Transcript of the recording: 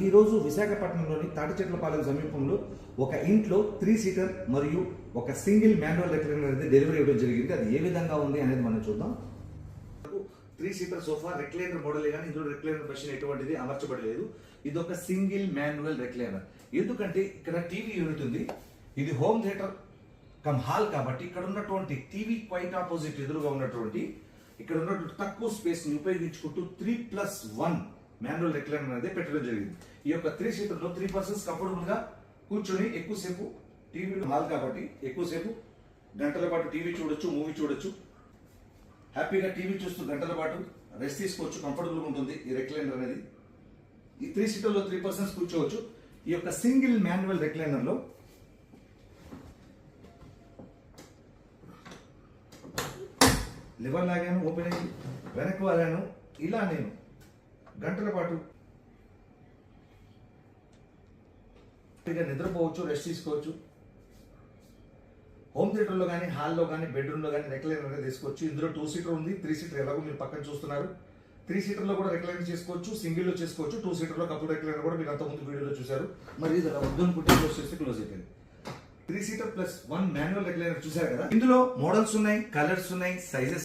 ఈ రోజు విశాఖపట్నంలోని తాటిచెట్లపాలెం సమీపంలో ఒక ఇంట్లో త్రీ సీటర్ మరియు ఒక సింగిల్ మాన్యువల్ రెక్లైనర్ అనేది డెలివరీ ఇవ్వడం జరిగింది. అది ఏ విధంగా ఉంది అనేది మనం చూద్దాం. Three seater sofa recliner model కానీ ఇందులో రెక్లైనర్ మెషిన్ ఎటువంటిది అమర్చబడలేదు. ఇది ఒక సింగిల్ మాన్యువల్ రెక్లైనర్ ఎందుకంటే ఇక్కడ టీవీ యూనిట్ ఉంది. ఇది హోమ్ థియేటర్ కమ్ హాల్ కాబట్టి ఇక్కడ ఉన్నటువంటి టీవీ క్వైట్ ఆపోజిట్ ఎదురుగా ఉన్నటువంటి ఇక్కడ ఉన్నటువంటి తక్కువ స్పేస్ని ఉపయోగించుకుంటూ three plus one manual recliner అనేది పెట్టడం జరిగింది. ఈ యొక్క త్రీ సీటర్లో త్రీ పర్సన్స్ కంఫర్టబుల్గా కూర్చొని ఎక్కువసేపు టీవీలో హాల్ కాబట్టి ఎక్కువసేపు గంటల పాటు టీవీ చూడొచ్చు మూవీ చూడొచ్చు. హ్యాపీగా టీవీ చూస్తూ గంటల పాటు రెస్ట్ తీసుకోవచ్చు కంఫర్టబుల్గా ఉంటుంది ఈ రెక్లైనర్ అనేది. ఈ త్రీ సీటర్లో త్రీ పర్సన్స్ కూర్చోవచ్చు. ఈ యొక్క సింగిల్ మాన్యువల్ రెక్లైనర్లో లివర్ లాగాను ఓపెన్ అయ్యి వెనక్కి వాలాను ఇలా నేను గంటల పాటు. నిద్రపోవచ్చు రెస్ట్ తీసుకోవచ్చు. హోమ్ థియేటర్లో కానీ హాల్లో కానీ బెడ్రూమ్లో కానీ రెక్లైనర్ తీసుకోవచ్చు ఇందులో టూ సీటర్ ఉంది త్రీ సీటర్ ఎలాగో మీరు పక్కన చూస్తున్నారు. త్రీ సీటర్లో కూడా రెక్లైనర్ చేసుకోవచ్చు సింగిల్లో చేసుకోవచ్చు టూ సీటర్లో కపుల్ రెక్లైనర్ కూడా మీరు అంతకుముందు వీడియోలో చూశారు. మరి ఇది అలా వద్దు అనుకుంటే క్లోజ్ చేస్తే క్లోజ్ అయిపోయింది. Three seater plus one manual recliner చూశారు కదా? ఇందులో మోడల్స్ ఉన్నాయి కలర్స్ ఉన్నాయి సైజెస్